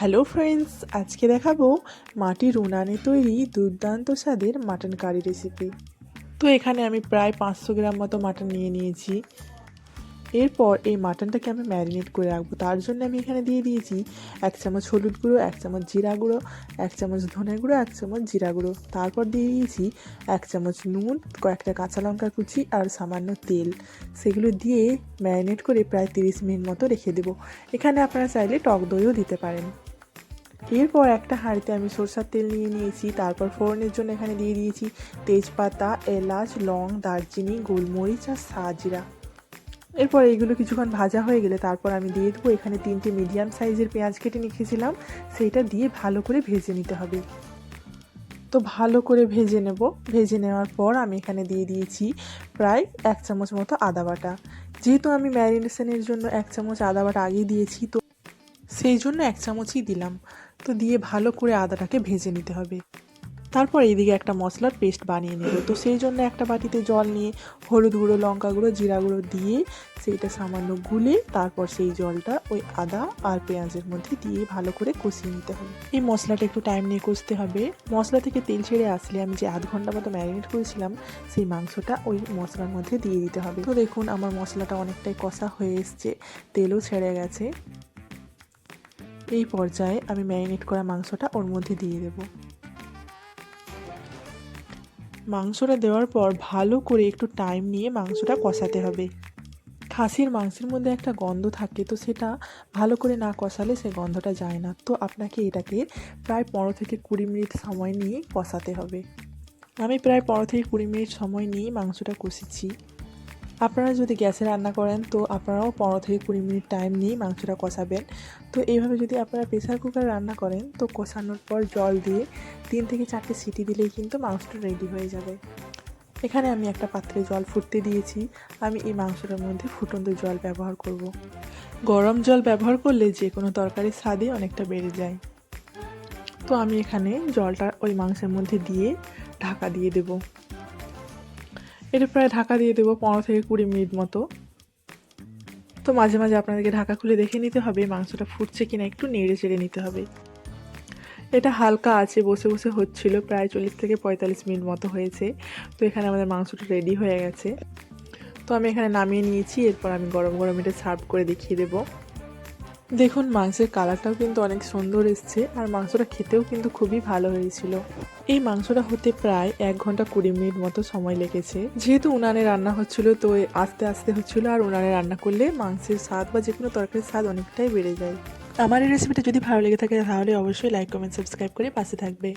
Hello friends, আজকে দেখাবো মাটির উনানে তৈরি দুর্দান্ত স্বাদের মাটন কারি রেসিপি তো এখানে আমি প্রায় পাঁচশো গ্রাম মতো মাটন নিয়ে নিয়েছি। এরপর এই মাটনটাকে আমি ম্যারিনেট করে রাখব। তার জন্য আমি এখানে দিয়ে দিয়েছি এক চামচ হলুদ গুঁড়ো, এক চামচ জিরা গুঁড়ো, এক চামচ ধনে গুঁড়ো, এক চামচ জিরা গুঁড়ো। তারপর দিয়ে দিয়েছি এক চামচ নুন, কয়েকটা কাঁচা লঙ্কা কুচি আর সামান্য তেল। সেগুলো দিয়ে ম্যারিনেট করে প্রায় তিরিশ মিনিট মতো রেখে দেবো। এখানে আপনারা চাইলে টক দইও দিতে পারেন। এরপর একটা হাঁড়িতে আমি সরষার তেল নিয়ে নিয়েছি। তারপর ফোড়নের জন্য এখানে দিয়ে দিয়েছি তেজপাতা, এলাচ, লং, দারচিনি, গোলমরিচ আর সাজিরা। এরপর এইগুলো কিছুক্ষণ ভাজা হয়ে গেলে তারপর আমি দিয়ে দেবো। এখানে তিনটে মিডিয়াম সাইজের পেঁয়াজ কেটে রেখেছিলাম সেইটা দিয়ে ভালো করে ভেজে নিতে হবে। তো ভালো করে ভেজে নেব। ভেজে নেওয়ার পর আমি এখানে দিয়ে দিয়েছি প্রায় এক চামচ মতো আদা বাটা। যেহেতু আমি ম্যারিনেশনের জন্য এক চামচ আদা বাটা আগেই দিয়েছি, তো সেই জন্য এক চামচই দিলাম। তো দিয়ে ভালো করে আদাটাকে ভেজে নিতে হবে। তারপর এইদিকে একটা মশলার পেস্ট বানিয়ে নেব। তো সেই জন্য একটা বাটিতে জল নিয়ে হলুদ গুঁড়ো, লঙ্কা গুঁড়ো, জিরা গুঁড়ো দিয়ে সেইটা সামান্য গুলে তারপর সেই জলটা ওই আদা আর পেঁয়াজের মধ্যে দিয়ে ভালো করে কষিয়ে নিতে হবে। এই মশলাটা একটু টাইম নিয়ে কষতে হবে। মশলা থেকে তেল ছেড়ে আসলে আমি যে আধ ঘণ্টা মতো ম্যারিনেট করেছিলাম, সেই মাংসটা ওই মশলার মধ্যে দিয়ে দিতে হবে। তো দেখুন আমার মশলাটা অনেকটাই কষা হয়ে এসছে, তেলও ছেড়ে গেছে। এই পর্যায়ে আমি ম্যারিনেট করা মাংসটা ওর মধ্যে দিয়ে দেব। মাংসটা দেওয়ার পর ভালো করে একটু টাইম নিয়ে মাংসটা কষাতে হবে। খাসির মাংসের মধ্যে একটা গন্ধ থাকে তো সেটা ভালো করে না কষালে সে গন্ধটা যায় না। তো আপনাকে এটাকে প্রায় পনেরো থেকে কুড়ি মিনিট সময় নিয়ে কষাতে হবে। আমি প্রায় পনেরো থেকে কুড়ি মিনিট সময় নিয়ে মাংসটা কষেছি। আপনারা যদি গ্যাসে রান্না করেন, তো আপনারাও পনেরো থেকে কুড়ি মিনিট টাইম নিয়ে মাংসটা কষাবেন। তো এইভাবে যদি আপনারা প্রেসার কুকারে রান্না করেন, তো কষানোর পর জল দিয়ে তিন থেকে চারটে সিটি দিলেই কিন্তু মাংসটা রেডি হয়ে যাবে। এখানে আমি একটা পাত্রে জল ফুটতে দিয়েছি। আমি এই মাংসটার মধ্যে ফুটন্ত জল ব্যবহার করব। গরম জল ব্যবহার করলে যে কোনো তরকারির স্বাদই অনেকটা বেড়ে যায়। তো আমি এখানে জলটা ওই মাংসের মধ্যে দিয়ে ঢাকা দিয়ে দেবো। এটা প্রায় ঢাকা দিয়ে দেবো, পনেরো থেকে কুড়ি মিনিট মতো। তো মাঝে মাঝে আপনাদেরকে ঢাকা খুলে দেখে নিতে হবে মাংসটা ফুটছে কিনা, একটু নেড়ে চেড়ে নিতে হবে। এটা হালকা আছে, বসে বসে হচ্ছিল, প্রায় চল্লিশ থেকে পঁয়তাল্লিশ মিনিট মতো হয়েছে। তো এখানে আমাদের মাংসটা রেডি হয়ে গেছে। তো আমি এখানে নামিয়ে নিয়েছি, এরপর আমি গরম গরম এটা সার্ভ করে দেখিয়ে দেবো। দেখুন, মাংসের কালারটাও কিন্তু অনেক সুন্দর এসছে আর মাংসটা খেতেও কিন্তু খুবই ভালো হয়েছিল। এই মাংসটা হতে প্রায় এক ঘণ্টা কুড়ি মিনিট মতো সময় লেগেছে। যেহেতু উনানে রান্না হচ্ছিল, তো আস্তে আস্তে হচ্ছিল আর উনানে রান্না করলে মাংসের স্বাদ বা যে কোনো তরকারির স্বাদ অনেকটাই বেড়ে যায়। আমার এই রেসিপিটা যদি ভালো লেগে থাকে, তাহলে অবশ্যই লাইক কমেন্ট সাবস্ক্রাইব করে পাশে থাকবে।